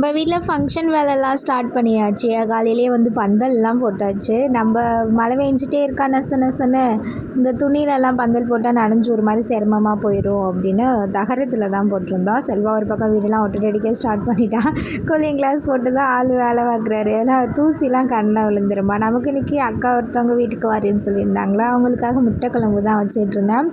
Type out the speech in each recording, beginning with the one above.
நம்ம வீட்டில் ஃபங்க்ஷன் வேலைலாம் ஸ்டார்ட் பண்ணியாச்சு. காலையிலேயே வந்து பந்தல்லாம் போட்டாச்சு. நம்ம மழை வேஞ்சிட்டே இருக்கா நெச நெசன்னு. இந்த துணியிலலாம் பந்தல் போட்டால் நனைஞ்சு ஒரு மாதிரி சிரமமாக போயிடும் அப்படின்னு தகரத்தில் தான் போட்டிருந்தோம். செல்வா ஒரு பக்கம் வீடெல்லாம் ஒட்டு அடிக்க ஸ்டார்ட் பண்ணிட்டான் கூலிங் கிளாஸ் போட்டு தான் ஆள் வேலை பார்க்குறாரு. ஏன்னா தூசிலாம் கண்ணில் விழுந்துருமா. நமக்கு இன்றைக்கி அக்கா ஒருத்தவங்க வீட்டுக்கு வரேன்னு சொல்லியிருந்தாங்களா? அவங்களுக்காக முட்டை தான் வச்சிட்டு இருந்தேன்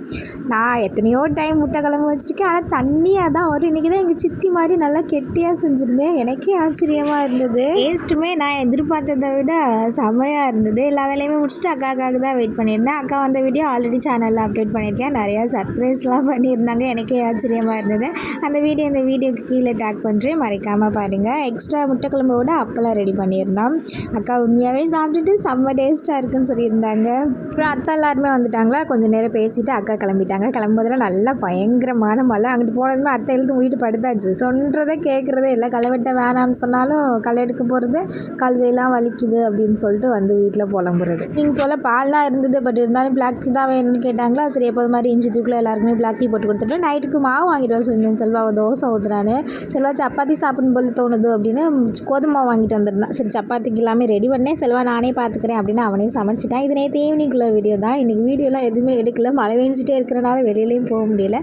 நான் எத்தனையோ டைம் முட்டை வச்சுருக்கேன். ஆனால் தண்ணியாக தான் வரும். இன்றைக்கி தான் எங்கள் சித்தி மாதிரி நல்லா கெட்டியாக செஞ்சுருந்தேன். எனக்கே ஆச்சரியமாக இருந்தது. டேஸ்ட்டுமே நான் எதிர்பார்த்ததை விட செமையாக இருந்தது. எல்லா வேலையுமே முடிச்சுட்டு அக்காக்காக தான் வெயிட் பண்ணியிருந்தேன். அக்கா வந்த வீடியோ ஆல்ரெடி சேனலில் அப்டேட் பண்ணியிருக்கேன். நிறையா சர்ப்ரைஸ்லாம் பண்ணியிருந்தாங்க. எனக்கே ஆச்சரியமாக இருந்தது. அந்த வீடியோ இந்த வீடியோக்கு கீழே டேக் பண்ணுறேன் மறைக்காமல் பாருங்கள் எக்ஸ்ட்ரா முட்டை விட அப்பளம் ரெடி பண்ணியிருந்தோம். அக்கா உண்மையாகவே சாப்பிட்டுட்டு செம்ம டேஸ்ட்டாக இருக்குன்னு சொல்லியிருந்தாங்க. அப்புறம் அத்தை எல்லாருமே வந்துட்டாங்களா? கொஞ்சம் நேரம் பேசிட்டு அக்கா கிளம்பிட்டாங்க. கிளம்பும்போதெல்லாம் நல்லா பயங்கரமான மழை. அங்கிட்டு போனதுமே அத்தை எழுத்து வீட்டு படுத்தாச்சு. சொல்கிறத கேட்குறதே இல்லை. களை வெட்ட வேணாம்னு சொன்னாலும் களை எடுக்க போகிறது கால் கையெல்லாம் வலிக்குது அப்படின்னு சொல்லிட்டு வந்து வீட்டில் புலம்புறது. நீங்கள் போல் பால்லாம் இருந்தது பட் இருந்தாலும் பிளாக் தான் வேணும்னு கேட்டாங்களா? சரி எப்போது மாதிரி இஞ்சி தூக்கில் எல்லாருக்குமே பிளாக் டீ போட்டு கொடுத்துட்டு நைட்டுக்கு மாவு வாங்கிட்டு வர சொல்லியிருந்தேன். செல்வாவை தோசை ஊற்றுறான்னு செல்வா சப்பாத்தி சாப்பிடும் போல தோணுது அப்படின்னு கோதுமை மாவு வாங்கிட்டு வந்துருந்தான் சரி சப்பாத்திக்கு எல்லாமே ரெடி பண்ணேன். செல்வா நானே பார்த்துக்கிறேன் அப்படின்னு அவனே சமைச்சிட்டான். இது நேற்று ஈவினிங்குள்ள வீடியோ தான். இன்றைக்கி வீடியோலாம் எதுவுமே எடுக்கல. மழை பெஞ்சிட்டே இருக்கிறனால வெளியிலையும் போக முடியல.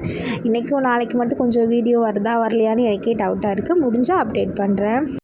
இன்றைக்கும் நாளைக்கு மட்டும் கொஞ்சம் வீடியோ வருதா வரலையான்னு எனக்கே டவுட்டாக இருக்குது முடிஞ்சால் அப்டேட் பண்ணுறேன்.